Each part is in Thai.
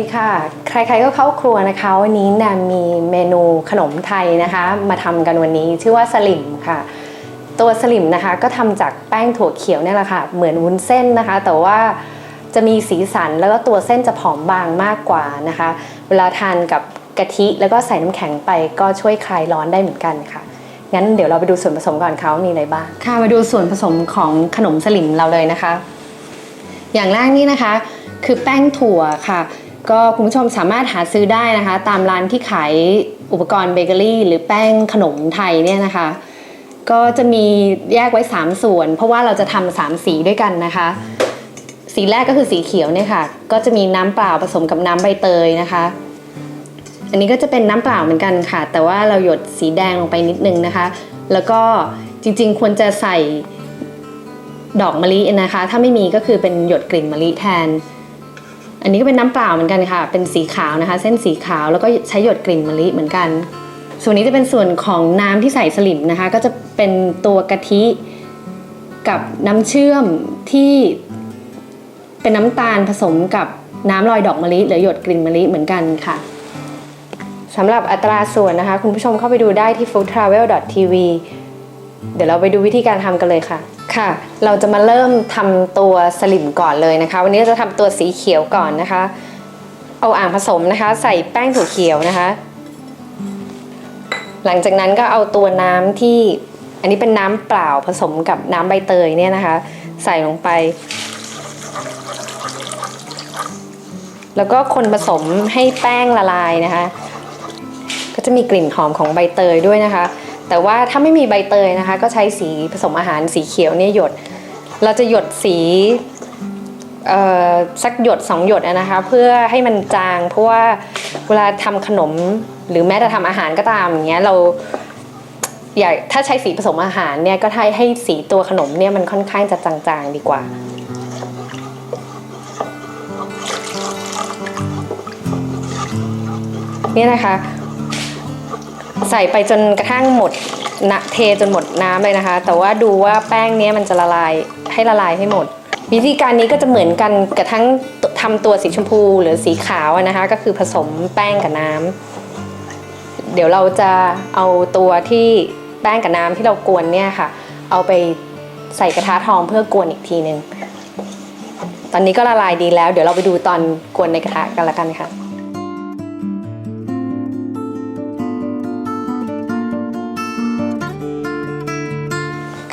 ดีค่ะ ใครๆก็เข้าครัวนะคะ วันนี้แนมมีเมนูขนมไทยนะคะ มาทำกันวันนี้ชื่อว่าสลิมค่ะ ตัวสลิมนะคะก็ทำจากแป้งถั่วเขียวเนี่ยแหละค่ะ เหมือนวุ้นเส้นนะคะ แต่ว่าจะมีสีสันแล้วก็ตัวเส้นจะผอมบางมากกว่านะคะ เวลาทานกับกะทิแล้วก็ใส่น้ำแข็งไปก็ช่วยคลายร้อนได้เหมือนกันค่ะงั้นเดี๋ยวเราไปดูส่วนผสมก่อนเขามีอะไรบ้างค่ะมาดูส่วนผสมของขนมสลิมเราเลยนะคะ อย่างแรกนี่นะคะ คือแป้งถั่วค่ะ ก็คุณผู้ชมสามารถหาซื้อได้นะคะ ตามร้านที่ขายอุปกรณ์เบเกอรี่ หรือแป้งขนมไทยเนี่ยนะคะ ก็จะมีแยกไว้ 3 ส่วน เพราะว่าเราจะทำสามสีด้วยกันนะคะ สีแรกก็คือสีเขียวเนี่ยค่ะ ก็จะมีน้ำเปล่าผสมกับน้ำใบเตยนะคะ อันนี้ก็จะเป็นน้ำเปล่าเหมือนกันค่ะ แต่ว่าเราหยดสีแดงลงไปนิดนึงนะคะ แล้วก็จริงๆ ควรจะใส่ดอกมะลินะคะ ถ้าไม่มีก็คือเป็นหยดกลิ่นมะลิแทน อันนี้ก็เป็นน้ำเปล่าเหมือนกันค่ะ เป็นสีขาวนะคะ เส้นสีขาวแล้วก็ใช้หยดกลิ่นมะลิเหมือนกัน ส่วนนี้จะเป็นส่วนของน้ำที่ใส่สลิมนะคะ ก็จะเป็นตัวกะทิกับน้ำเชื่อมที่เป็นน้ำตาลผสมกับน้ำลอยดอกมะลิหรือหยดกลิ่นมะลิเหมือนกันค่ะสำหรับอัตราส่วนนะคะ คุณผู้ชมเข้าไปดูได้ที่ foodtravel.tv เดี๋ยวเราไปดูวิธีการทำกันเลยค่ะ ค่ะ เราจะมาเริ่มทำตัวสลิมก่อนเลยนะคะ วันนี้จะทำตัวสีเขียวก่อนนะคะ เอาอ่างผสมนะคะ ใส่แป้งถั่วเขียวนะคะ หลังจากนั้นก็เอาตัวน้ำที่อันนี้เป็นน้ำเปล่าผสมกับน้ำใบเตยเนี่ยนะคะ ใส่ลงไป แล้วก็คนผสมให้แป้งละลายนะคะ ก็จะมีกลิ่นหอมของใบเตยด้วยนะคะ แต่ว่าถ้าไม่มีใบเตยนะคะ ก็ใช้สีผสมอาหารสีเขียวเนี่ยหยด เราจะหยดสีสักหยดสองหยดนะคะ เพื่อให้มันจาง เพราะว่าเวลาทำขนมหรือแม้แต่ทำอาหารก็ตามอย่างเงี้ยเราอยากถ้าใช้สีผสมอาหารเนี่ยก็ให้ให้สีตัวขนมเนี่ยมันค่อนข้างจะจางๆดีกว่าเนี่ยนะคะ ใส่ไปจนกระทั่งหมดนะเทจนหมดน้ำเลยนะคะ แต่ว่าดูว่าแป้งเนี้ยมันจะละลายให้ละลายให้หมด วิธีการนี้ก็จะเหมือนกันกระทั่งทำตัวสีชมพูหรือสีขาวนะคะ ก็คือผสมแป้งกับน้ำเดี๋ยวเราจะเอาตัวที่แป้งกับน้ำที่เรากวนเนี่ยค่ะ เอาไปใส่กระทะทองเพื่อกวนอีกทีหนึ่งตอนนี้ก็ละลายดีแล้ว เดี๋ยวเราไปดูตอนกวนในกระทะกันละกันค่ะ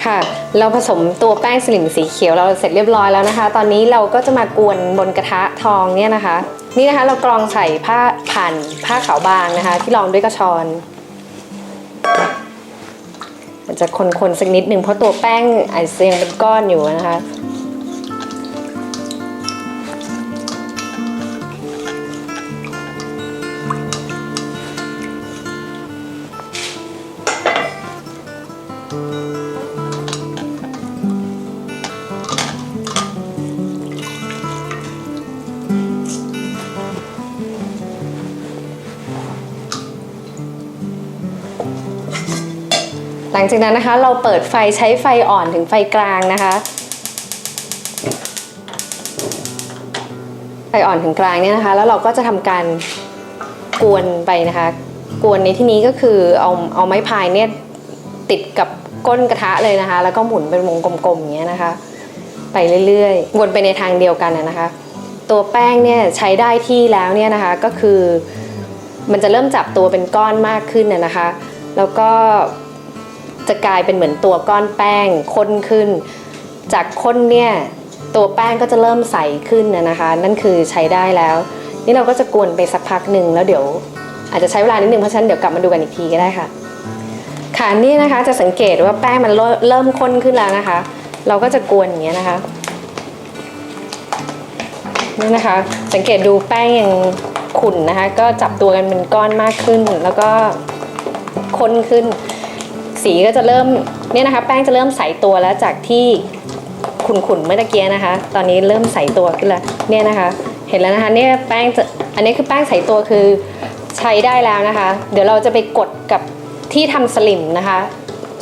ค่ะ เราผสมตัวแป้งสลิมสีเขียวเราเสร็จเรียบร้อยแล้วนะคะ ตอนนี้เราก็จะมากวนบนกระทะทองเนี่ยนะคะ นี่นะคะเรากรองใส่ผ้าผ่านผ้าขาวบางนะคะ ที่รองด้วยกระชอนมันจะคนๆสักนิดหนึ่งเพราะตัวแป้งอาจจะยังเป็นก้อนอยู่นะคะ ลังจากนั้นนะคะ เราเปิดไฟใช้ไฟอ่อนถึงไฟกลางนะคะ ไฟอ่อนถึงกลางเนี่ยนะคะ แล้วเราก็จะทำการกวนไปนะคะ กวนในที่นี้ก็คือเอาเอาไม้พายเนี่ยติดกับก้นกระทะเลยนะคะ แล้วก็หมุนเป็นวงกลมๆอย่างเงี้ยนะคะ ไปเรื่อยๆ วนไปในทางเดียวกันนะนะคะ ตัวแป้งเนี่ยใช้ได้ที่แล้วเนี่ยนะคะก็คือ มันจะเริ่มจับตัวเป็นก้อนมากขึ้นนะนะคะ แล้วก็ จะกลายเป็นเหมือนตัวก้อนแป้งข้นขึ้น จากข้นเนี่ยตัวแป้งก็จะเริ่มใสขึ้นนะคะ นั่นคือใช้ได้แล้ว นี่เราก็จะกวนไปสักพักหนึ่งแล้วเดี๋ยว อาจจะใช้เวลานิดนึงเพราะฉะนั้นเดี๋ยวกลับมาดูกันอีกทีก็ได้ค่ะค่ะนี่นะคะจะสังเกตว่าแป้งมันเริ่มเริ่มข้นขึ้นแล้วนะคะ เราก็จะกวนอย่างเงี้ยนะคะนี่นะคะสังเกตดูแป้งยังขุ่นนะคะ ก็จับตัวกันเป็นก้อนมากขึ้นแล้วก็ข้นขึ้น สีก็จะเริ่มเนี่ยนะคะ แป้งจะเริ่มใสตัวแล้วจากที่ขุ่นๆเมื่อตะเกียนะคะ ตอนนี้เริ่มใสตัวขึ้นแล้วเนี่ยนะคะ เห็นแล้วนะคะเนี่ยแป้งจะอันนี้คือแป้งใสตัวคือใช้ได้แล้วนะคะ เดี๋ยวเราจะไปกดกับที่ทำสลิมนะคะ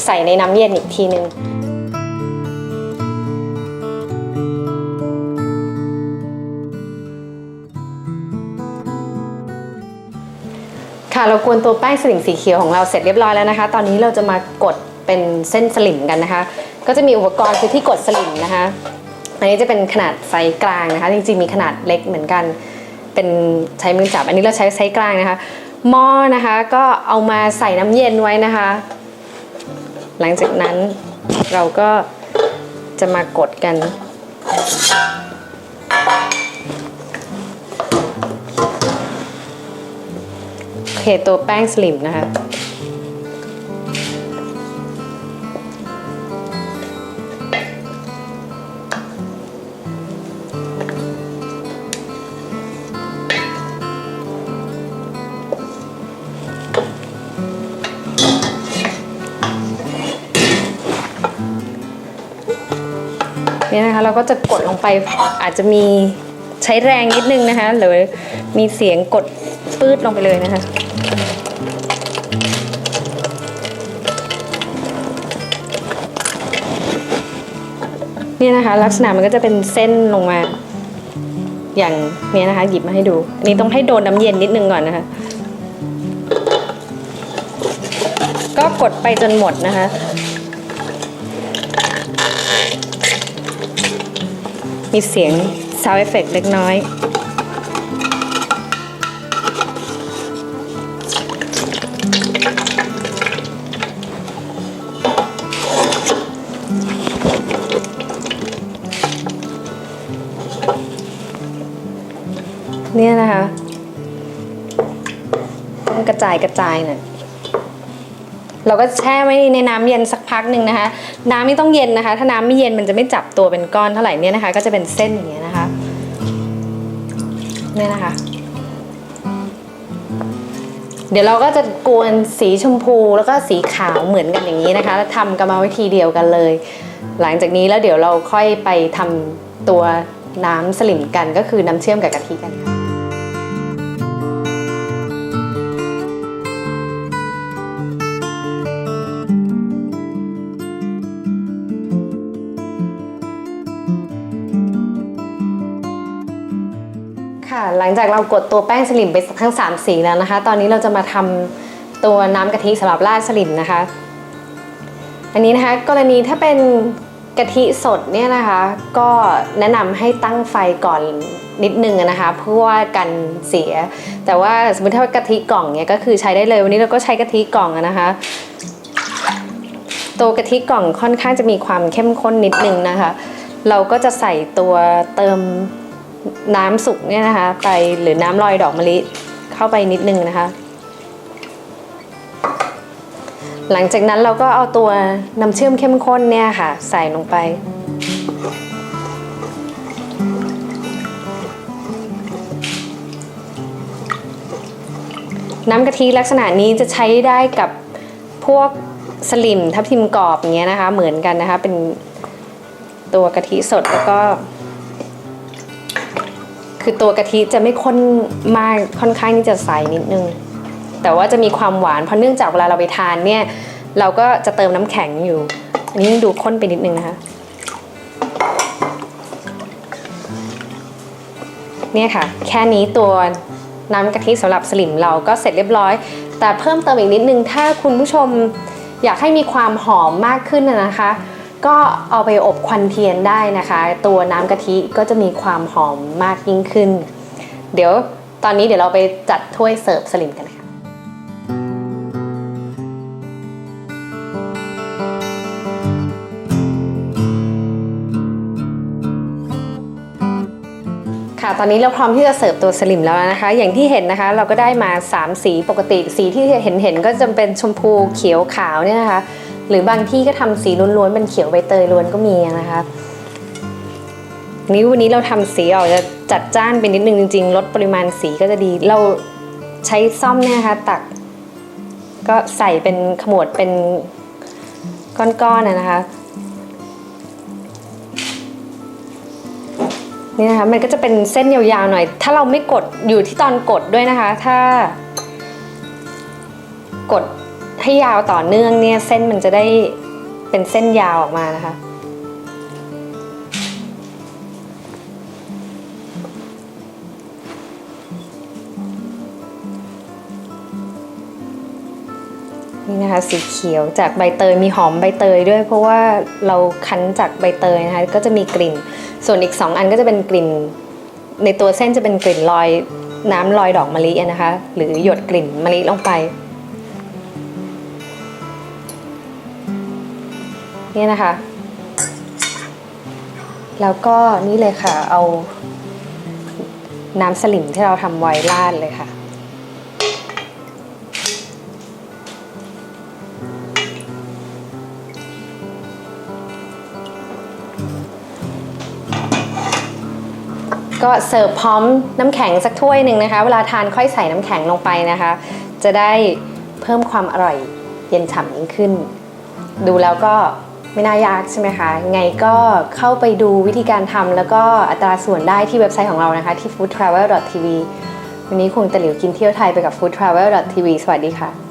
ใส่ในน้ำเย็นอีกทีนึง ค่ะเรากวนตัวแป้งสลิมสีเขียวของเราเสร็จเรียบร้อยแล้วนะคะ ตอนนี้เราจะมากดเป็นเส้นสลิมกันนะคะ ก็จะมีอุปกรณ์คือที่กดสลิมนะคะ อันนี้จะเป็นขนาดไซส์กลางนะคะ จริงๆมีขนาดเล็กเหมือนกัน เป็นใช้มือจับ อันนี้เราใช้ไซส์กลางนะคะ หม้อนะคะก็เอามาใส่น้ำเย็นไว้นะคะ หลังจากนั้นเราก็จะมากดกัน เคตัวแป้งสลิมนะคะ นี่นะคะเราก็จะกดลงไปอาจจะมีใช้แรงนิดนึงนะคะ หรือมีเสียงกด ปืดลงไปเลยนะคะเนี่ยนะคะ ลักษณะมันก็จะเป็นเส้นลงมา อย่างเนี้ยนะคะ หยิบมาให้ดู อันนี้ต้องให้โดนน้ำเย็นนิดนึงก่อนนะคะ ก็กดไปจนหมดนะคะมีเสียง sound effect เล็กน้อย กระจายกระจายหน่อยเราก็แช่ไว้ในน้ำเย็นสักพักหนึ่งนะคะ น้ำไม่ต้องเย็นนะคะ ถ้าน้ำไม่เย็นมันจะไม่จับตัวเป็นก้อนเท่าไหร่เนี่ยนะคะ ก็จะเป็นเส้นอย่างเงี้ยนะคะเนี่ยนะคะ เดี๋ยวเราก็จะกวนสีชมพูแล้วก็สีขาวเหมือนกันอย่างนี้นะคะแล้วทำกรรมวิธีเดียวกันเลย หลังจากนี้แล้วเดี๋ยวเราค่อยไปทำตัวน้ำสลิมกันก็คือน้ำเชื่อมกับกะทิกันค่ะ หลังจากเรากดตัวแป้งสลิมไปทั้ง 3 สีแล้วนะคะ ตอนนี้เราจะมาทำตัวน้ำกะทิสำหรับราดสลิมนะคะ อันนี้นะคะกรณีถ้าเป็นกะทิสดเนี่ยนะคะก็แนะนำให้ตั้งไฟก่อนนิดนึงนะคะเพื่อว่ากันเสีย แต่ว่าสมมติถ้ากะทิกล่องเนี่ยก็คือใช้ได้เลยวันนี้เราก็ใช้กะทิกล่องนะคะตัวกะทิกล่องค่อนข้างจะมีความเข้มข้นนิดนึงนะคะ เราก็จะใส่ตัวเติม น้ำสุกเนี่ยนะคะ ไปหรือน้ำลอยดอกมะลิเข้าไปนิดนึงนะคะ หลังจากนั้นเราก็เอาตัวน้ำเชื่อมเข้มข้นเนี่ยค่ะ ใส่ลงไปน้ำกะทิลักษณะนี้จะใช้ได้กับพวกสลิมทับทิมกรอบอย่างเงี้ยนะคะ เหมือนกันนะคะ เป็นตัวกะทิสดแล้วก็ คือตัวกะทิจะไม่ข้นมากค่อนข้างที่จะใสนิดนึง แต่ว่าจะมีความหวานเพราะเนื่องจากเวลาเราไปทานเนี่ย เราก็จะเติมน้ำแข็งอยู่ อันนี้ดูข้นไปนิดนึงนะคะเนี่ยค่ะ แค่นี้ตัวน้ำกะทิสำหรับสลิมเราก็เสร็จเรียบร้อย แต่เพิ่มเติมอีกนิดนึง ถ้าคุณผู้ชมอยากให้มีความหอมมากขึ้นนะคะ ก็เอาไปอบควันเทียนได้นะคะ ตัวน้ำกะทิก็จะมีความหอมมากยิ่งขึ้น เดี๋ยวตอนนี้เดี๋ยวเราไปจัดถ้วยเสิร์ฟสลิมกันค่ะค่ะตอนนี้เราพร้อมที่จะเสิร์ฟตัวสลิมแล้วนะคะ อย่างที่เห็นนะคะเราก็ได้มา 3 สีปกติสีที่เห็นเห็นก็จะเป็นชมพูเขียวขาวเนี่ยนะคะ หรือบางที่ก็ทำสีล้วนๆเป็นเขียวใบเตยล้วนก็มีนะคะนี่วันนี้เราทำสีออกจะจัดจ้านไปนิดนึงจริงๆลดปริมาณสีก็จะดี เราใช้ซ่อมเนี่ยนะคะตัก ก็ใส่เป็นขมวดเป็นก้อนๆนนะคะนี่นะคะมันก็จะเป็นเส้นยาวๆหน่อย ถ้าเราไม่กดอยู่ที่ตอนกดด้วยนะคะ ถ้ากด ให้ยาวต่อเนื่องเนี่ยเส้นมันจะได้เป็นเส้นยาวออกมานะคะ นี่นะคะสีเขียวจากใบเตยมีหอมใบเตยด้วย เพราะว่าเราคั้นจากใบเตยนะคะก็จะมีกลิ่น ส่วนอีก 2 อันก็จะเป็นกลิ่น ในตัวเส้นจะเป็นกลิ่นลอยน้ำลอยดอกมะลินะคะ หรือหยดกลิ่นมะลิลงไป เนี่ยนะคะ แล้วก็นี่เลยค่ะ เอาน้ำสลิมที่เราทำไว้ราดเลยค่ะ ก็เสิร์ฟพร้อมน้ำแข็งสักถ้วยหนึ่งนะคะ เวลาทานค่อยใส่น้ำแข็งลงไปนะคะ จะได้เพิ่มความอร่อยเย็นฉ่ำยิ่งขึ้น ดูแล้วก็ ไม่น่ายากใช่ไหมคะไงก็เข้าไปดูวิธีการทำแล้วก็อัตราส่วนได้ที่เว็บไซต์ของเรานะคะ ที่ foodtravel.tv วันนี้คงตะหลิวกินเที่ยวไทยไปกับ foodtravel.tv สวัสดีค่ะ